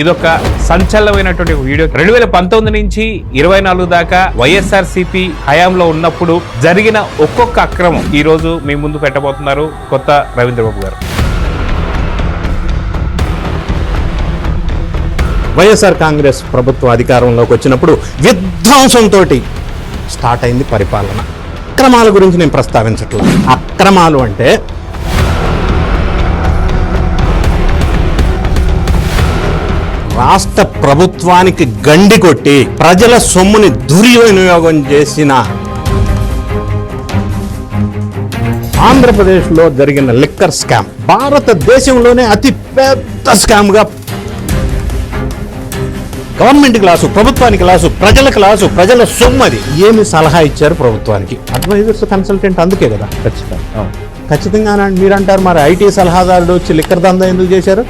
ఇదొక సంచలనమైనటువంటి వీడియో. రెండు వేల పంతొమ్మిది నుంచి ఇరవై నాలుగు దాకా వైఎస్ఆర్ సిపి హయాంలో ఉన్నప్పుడు జరిగిన ఒక్కొక్క అక్రమం ఈ రోజు మీ ముందు పెట్టబోతున్నారు కొత్త రవీంద్రబాబు గారు. వైఎస్ఆర్ కాంగ్రెస్ ప్రభుత్వం అధికారంలోకి వచ్చినప్పుడు విధ్వంసంతో స్టార్ట్ అయింది పరిపాలన. అక్రమాల గురించి నేను ప్రస్తావించట్లేదు. అక్రమాలు అంటే రాష్ట్ర ప్రభుత్వానికి గండి కొట్టి ప్రజల సొమ్ముని దుర్వినియోగం చేసిన ఆంధ్రప్రదేశ్లో జరిగిన లిక్కర్ స్కామ్. భారతదేశంలోనే అతి పెద్ద స్కామ్గా గవర్నమెంట్ క్లాసు ప్రభుత్వానికి క్లాసు ప్రజల క్లాసు ప్రజల సొమ్మది ఏమి సలహా ఇచ్చారు ప్రభుత్వానికి? అడ్వైజర్స్ కన్సల్టెంట్ అందుకే కదా. ఖచ్చితంగా. ఖచ్చితంగా మీరు అంటారు మరి ఐటీ సలహాదారుడు వచ్చి లిక్కర్ దందా ఎందుకు చేశారు?